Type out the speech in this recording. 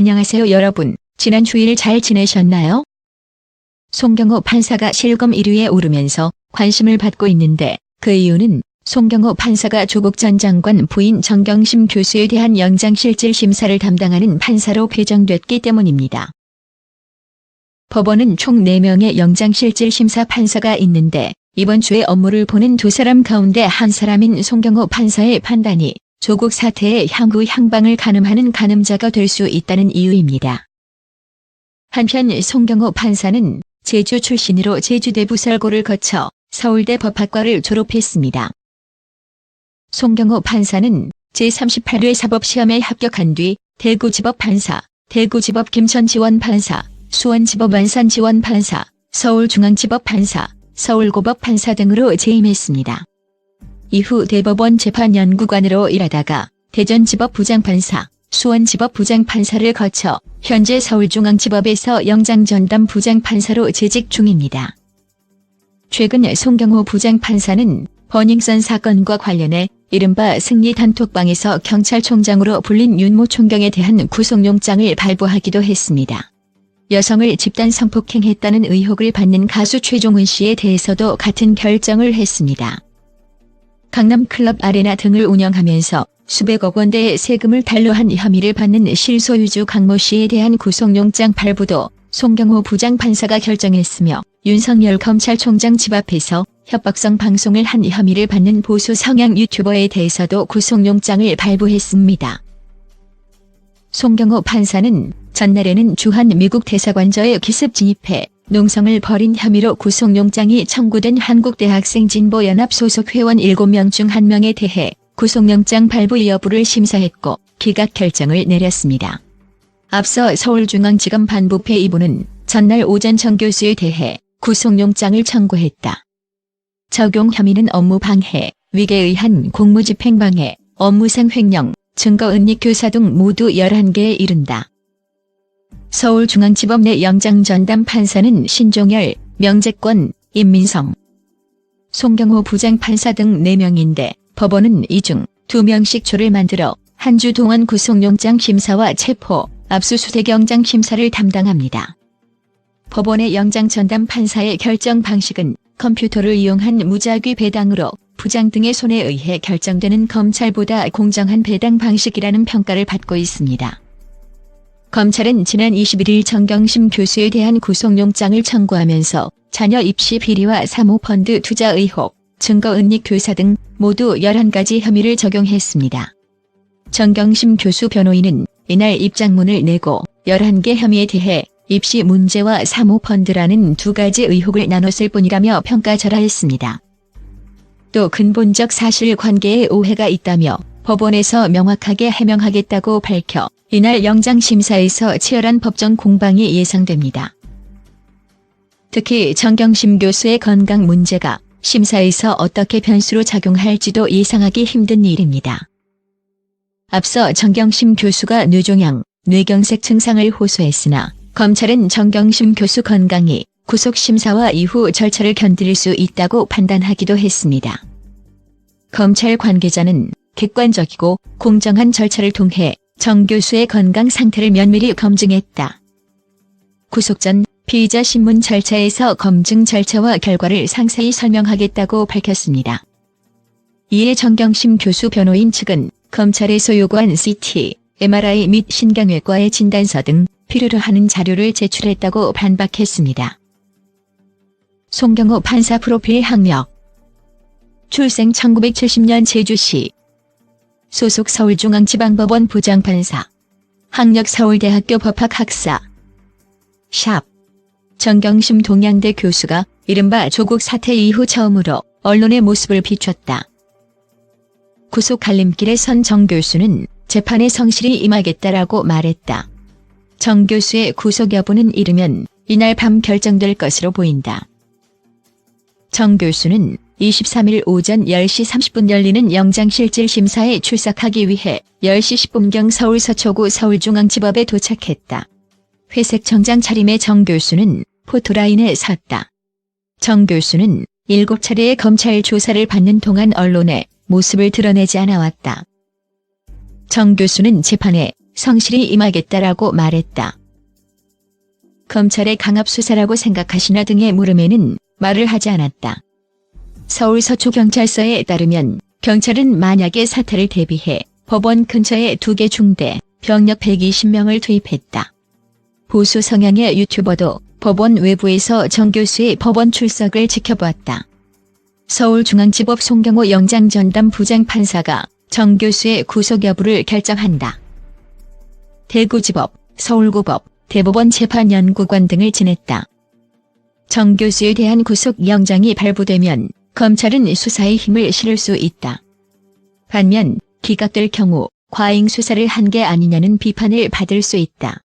안녕하세요 여러분. 지난 주일 잘 지내셨나요? 송경호 판사가 실검 1위에 오르면서 관심을 받고 있는데 그 이유는 송경호 판사가 조국 전 장관 부인 정경심 교수에 대한 영장실질 심사를 담당하는 판사로 배정됐기 때문입니다. 법원은 총 4명의 영장실질 심사 판사가 있는데 이번 주에 업무를 보는 두 사람 가운데 한 사람인 송경호 판사의 판단이 조국 사태의 향후 향방을 가늠하는 가늠자가 될 수 있다는 이유입니다. 한편 송경호 판사는 제주 출신으로 제주대 부설고를 거쳐 서울대 법학과를 졸업했습니다. 송경호 판사는 제38회 사법시험에 합격한 뒤 대구지법 판사, 대구지법 김천지원 판사, 수원지법 안산지원 판사, 서울중앙지법 판사, 서울고법 판사 등으로 재임했습니다. 이후 대법원 재판연구관으로 일하다가 대전지법 부장판사, 수원지법 부장판사를 거쳐 현재 서울중앙지법에서 영장전담 부장판사로 재직 중입니다. 최근 송경호 부장판사는 버닝썬 사건과 관련해 이른바 승리 단톡방에서 경찰총장으로 불린 윤모 총경에 대한 구속영장을 발부하기도 했습니다. 여성을 집단 성폭행했다는 의혹을 받는 가수 최종훈 씨에 대해서도 같은 결정을 했습니다. 강남 클럽 아레나 등을 운영하면서 수백억 원대의 세금을 단로한 혐의를 받는 실소유주 강모 씨에 대한 구속영장 발부도 송경호 부장판사가 결정했으며 윤석열 검찰총장 집 앞에서 협박성 방송을 한 혐의를 받는 보수 성향 유튜버에 대해서도 구속영장을 발부했습니다. 송경호 판사는 전날에는 주한 미국 대사관저에 기습 진입해 농성을 벌인 혐의로 구속영장이 청구된 한국대학생진보연합 소속 회원 7명 중 1명에 대해 구속영장 발부 여부를 심사했고 기각 결정을 내렸습니다. 앞서 서울중앙지검 반부패 2부는 전날 오전 정 교수에 대해 구속영장을 청구했다. 적용 혐의는 업무 방해, 위계에 의한 공무집행방해, 업무상 횡령, 증거 은닉 교사 등 모두 11개에 이른다. 서울중앙지법 내 영장 전담 판사는 신종열, 명재권, 임민성, 송경호 부장판사 등 4명인데 법원은 이중 2명씩 조를 만들어 한 주 동안 구속영장 심사와 체포, 압수수색 영장 심사를 담당합니다. 법원의 영장 전담 판사의 결정 방식은 컴퓨터를 이용한 무작위 배당으로 부장 등의 손에 의해 결정되는 검찰보다 공정한 배당 방식이라는 평가를 받고 있습니다. 검찰은 지난 21일 정경심 교수에 대한 구속영장을 청구하면서 자녀 입시 비리와 사모펀드 투자 의혹, 증거 은닉 교사 등 모두 11가지 혐의를 적용했습니다. 정경심 교수 변호인은 이날 입장문을 내고 11개 혐의에 대해 입시 문제와 사모펀드라는 두 가지 의혹을 나눴을 뿐이라며 평가절하했습니다. 또 근본적 사실관계에 오해가 있다며 법원에서 명확하게 해명하겠다고 밝혀 이날 영장심사에서 치열한 법정 공방이 예상됩니다. 특히 정경심 교수의 건강 문제가 심사에서 어떻게 변수로 작용할지도 예상하기 힘든 일입니다. 앞서 정경심 교수가 뇌종양, 뇌경색 증상을 호소했으나 검찰은 정경심 교수 건강이 구속심사와 이후 절차를 견딜 수 있다고 판단하기도 했습니다. 검찰 관계자는 객관적이고 공정한 절차를 통해 정 교수의 건강 상태를 면밀히 검증했다. 구속 전 피의자 신문 절차에서 검증 절차와 결과를 상세히 설명하겠다고 밝혔습니다. 이에 정경심 교수 변호인 측은 검찰에서 요구한 CT, MRI 및 신경외과의 진단서 등 필요로 하는 자료를 제출했다고 반박했습니다. 송경호 판사 프로필 학력 출생 1970년 제주시 소속 서울중앙지방법원 부장판사 학력 서울대학교 법학학사 샵 정경심 동양대 교수가 이른바 조국 사태 이후 처음으로 언론의 모습을 비췄다. 구속 갈림길에 선 정 교수는 재판에 성실히 임하겠다라고 말했다. 정 교수의 구속 여부는 이르면 이날 밤 결정될 것으로 보인다. 정 교수는 23일 오전 10시 30분 열리는 영장실질 심사에 출석하기 위해 10시 10분경 서울 서초구 서울중앙지법에 도착했다. 회색 정장 차림의 정 교수는 포토라인에 섰다. 정 교수는 7차례의 검찰 조사를 받는 동안 언론에 모습을 드러내지 않아왔다. 정 교수는 재판에 성실히 임하겠다라고 말했다. 검찰의 강압 수사라고 생각하시나 등의 물음에는 말을 하지 않았다. 서울 서초경찰서에 따르면 경찰은 만약의 사태를 대비해 법원 근처에 두 개 중대, 병력 120명을 투입했다. 보수 성향의 유튜버도 법원 외부에서 정 교수의 법원 출석을 지켜보았다. 서울중앙지법 송경호 영장전담 부장판사가 정 교수의 구속 여부를 결정한다. 대구지법, 서울고법, 대법원 재판연구관 등을 지냈다. 정 교수에 대한 구속 영장이 발부되면 검찰은 수사에 힘을 실을 수 있다. 반면 기각될 경우 과잉 수사를 한 게 아니냐는 비판을 받을 수 있다.